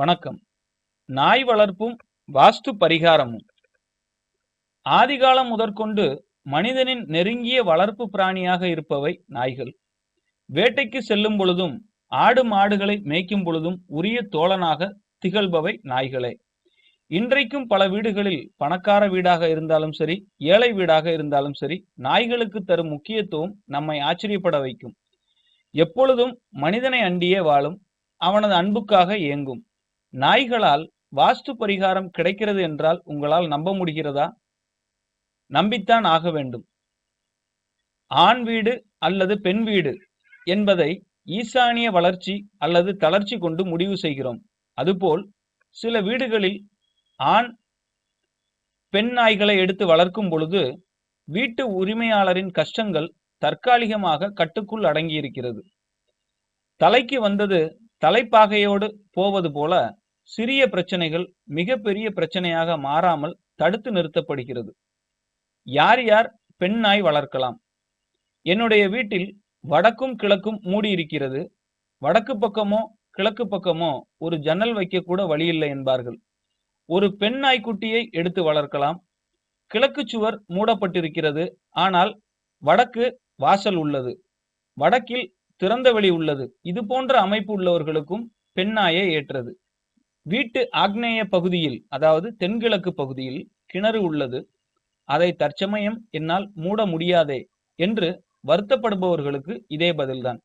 வணக்கம். நாய் வளர்ப்பும் வாஸ்து பரிகாரமும். ஆதிகாலம் முதற்கொண்டு மனிதனின் நெருங்கிய வளர்ப்பு பிராணியாக இருப்பவை நாய்கள். வேட்டைக்கு செல்லும் பொழுதும் ஆடு மாடுகளை மேய்க்கும் பொழுதும் உரிய தோழனாக திகழ்பவை நாய்களே. இன்றைக்கும் பல வீடுகளில் பணக்கார வீடாக இருந்தாலும் சரி ஏழை வீடாக இருந்தாலும் சரி நாய்களுக்கு தரும் முக்கியத்துவம் நம்மை ஆச்சரியப்பட வைக்கும். எப்பொழுதும் மனிதனை அண்டியே வாழும் அவனது அன்புக்காக ஏங்கும் நாய்களால் வாஸ்து பரிகாரம் கிடைக்கிறது என்றால் உங்களால் நம்ப முடிகிறதா? நம்பித்தான் ஆக வேண்டும். ஆண் வீடு அல்லது பெண் வீடு என்பதை ஈசானிய வளர்ச்சி அல்லது தளர்ச்சி கொண்டு முடிவு செய்கிறோம். அதுபோல் சில வீடுகளில் ஆண் பெண் நாய்களை எடுத்து வளர்க்கும் பொழுது வீட்டு உரிமையாளரின் கஷ்டங்கள் தற்காலிகமாக கட்டுக்குள் அடங்கியிருக்கிறது. தலைக்கு வந்தது தலைப்பாகையோடு போவது போல சிறிய பிரச்சனைகள் மிகப்பெரிய பிரச்சனையாக மாறாமல் தடுத்து நிறுத்தப்படுகிறது. யார் யார் பெண் நாய் வளர்க்கலாம்? என்னுடைய வீட்டில் வடக்கும் கிழக்கும் மூடி இருக்கிறது. வடக்கு பக்கமோ கிழக்கு பக்கமோ ஒரு ஜன்னல் வைக்க கூட வழியில்லை என்பார்கள். ஒரு பெண் நாய்க்குட்டியை எடுத்து வளர்க்கலாம். கிழக்கு சுவர் மூடப்பட்டிருக்கிறது. ஆனால் வடக்கு வாசல் உள்ளது. வடக்கில் திறந்த வெளி உள்ளது. இது போன்ற அமைப்பு உள்ளவர்களுக்கும் பெண்ணாயை ஏற்றது. வீட்டு ஆக்னேய பகுதியில் அதாவது தென்கிழக்கு பகுதியில் கிணறு உள்ளது. அதை தற்சமயம் என்னால் மூட முடியாதே என்று வருத்தப்படுபவர்களுக்கு இதே பதில்தான்.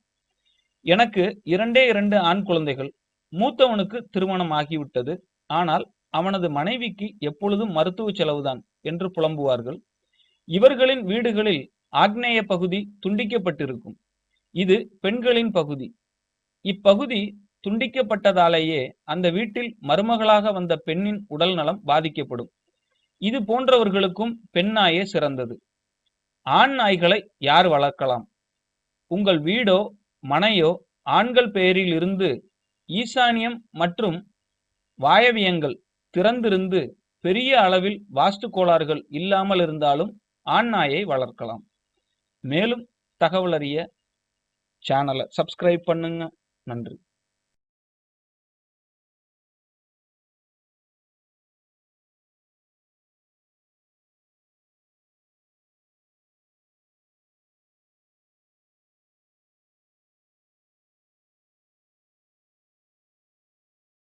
எனக்கு இரண்டே இரண்டு ஆண் குழந்தைகள். மூத்தவனுக்கு திருமணம் ஆகிவிட்டது. ஆனால் அவனது மனைவிக்கு எப்பொழுதும் மருத்துவ செலவுதான் என்று புலம்புவார்கள். இவர்களின் வீடுகளில் ஆக்னேய பகுதி துண்டிக்கப்பட்டிருக்கும். இது பெண்களின் பகுதி. இப்பகுதி துண்டிக்கப்பட்டதாலேயே அந்த வீட்டில் மருமகளாக வந்த பெண்ணின் உடல் நலம் பாதிக்கப்படும். இது போன்றவர்களுக்கும் பெண் நாயே சிறந்தது. ஆண் நாய்களை யார் வளர்க்கலாம்? உங்கள் வீடோ மனையோ ஆண்கள் பெயரில் இருந்து ஈசானியம் மற்றும் வாயவியங்கள் திறந்திருந்து பெரிய அளவில் வாஸ்து கோளாறுகள் இல்லாமல் இருந்தாலும் ஆண் நாயை வளர்க்கலாம். மேலும் தகவல் அறிய சேனலை சப்ஸ்கிரைப் பண்ணுங்க. நன்றி.